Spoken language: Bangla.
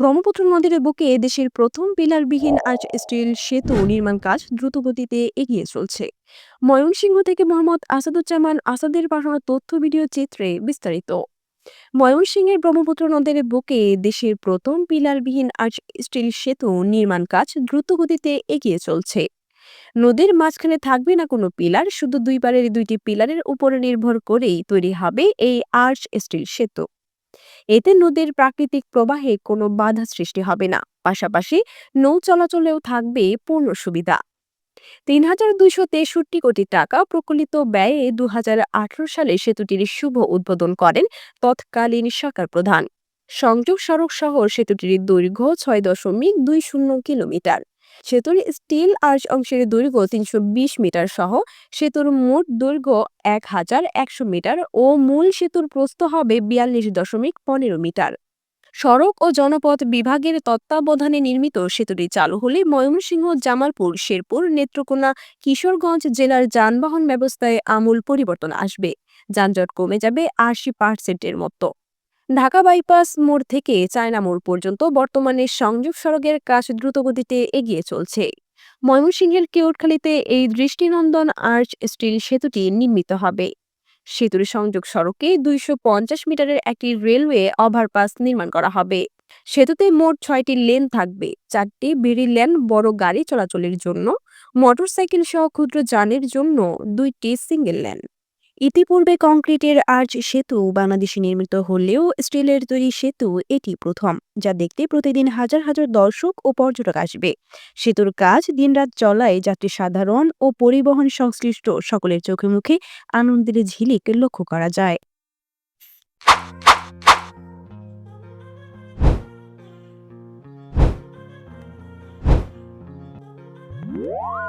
ব্রহ্মপুত্র নদীর বুকে দেশের প্রথম পিলারবিহীন আর্চ স্টিল সেতু নির্মাণ কাজ দ্রুতগতিতে এগিয়ে চলছে। ময়মনসিংহ থেকে মোহাম্মদ আসাদুজ্জামান আসাদের পাঠানো তথ্য ভিডিও চিত্রে বিস্তারিত। ময়মনসিংহের ব্রহ্মপুত্র নদের বুকে দেশের প্রথম পিলারবিহীন আর্চ স্টিল সেতু নির্মাণ কাজ দ্রুতগতিতে এগিয়ে চলছে। নদীর মাঝখানে থাকবে না কোনো পিলার, শুধু দুই পারের দুইটি পিলারের উপরে নির্ভর করেই তৈরি হবে এই আর্চ স্টিল সেতু। এতে নদীর প্রাকৃতিক প্রবাহে কোনো বাধা সৃষ্টি হবে না। পাশাপাশি নৌ চলাচলেও থাকবে পূর্ণ সুবিধা। তিন হাজার দুইশো তেষট্টি কোটি টাকা প্রকলিত ব্যয়ে দু হাজার আঠারো সালে সেতুটির শুভ উদ্বোধন করেন তৎকালীন সরকার প্রধান। সংযোগ সড়ক সহ সেতুটির দৈর্ঘ্য ছয় দশমিক দুই শূন্য কিলোমিটার। সেতুর স্টিল আর্চ অংশের দৈর্ঘ্য তিনশো বিশ মিটার সহ সেতুর মোট দৈর্ঘ্য এক হাজার একশো মিটার ও মূল সেতুর প্রস্থ হবে বিয়াল্লিশ দশমিক পনেরো মিটার। সড়ক ও জনপথ বিভাগের তত্ত্বাবধানে নির্মিত সেতুটি চালু হলে ময়মনসিংহ, জামালপুর, শেরপুর, নেত্রকোনা, কিশোরগঞ্জ জেলার যানবাহন ব্যবস্থায় আমূল পরিবর্তন আসবে। যানজট কমে যাবে আশি পার্সেন্টের মতো। ঢাকা বাইপাস মোড় থেকে চায়না মোড় পর্যন্ত বর্তমানে সংযোগ সড়কের কাজ দ্রুতগতিতে এগিয়ে চলছে। ময়মনসিংহের কেউটখালীতে এই দৃষ্টিনন্দন আর্চ স্টিল সেতুটি নির্মিত হবে। সেতুর সংযোগ সড়কে দুইশো পঞ্চাশ মিটারের একটি রেলওয়ে ওভারপাস নির্মাণ করা হবে। সেতুতে মোট ছয়টি লেন থাকবে, চারটি বেরি লেন, বড় গাড়ি চলাচলের জন্য মোটরসাইকেল সহ ক্ষুদ্র যানের জন্য দুইটি সিঙ্গেল লেন। ইতিপূর্বে কংক্রিটের আর্চ সেতু বাংলাদেশে নির্মিত হলেও স্টিলের তৈরি সেতু এটি প্রথম, যা দেখতে প্রতিদিন হাজার হাজার দর্শক ও পর্যটক আসবে সেতুর কাজ দিনরাত চলায় যাত্রী সাধারণ ও পরিবহন সংশ্লিষ্ট সকলের চোখে মুখে আনন্দের ঝিলিক লক্ষ্য করা যায় Woo!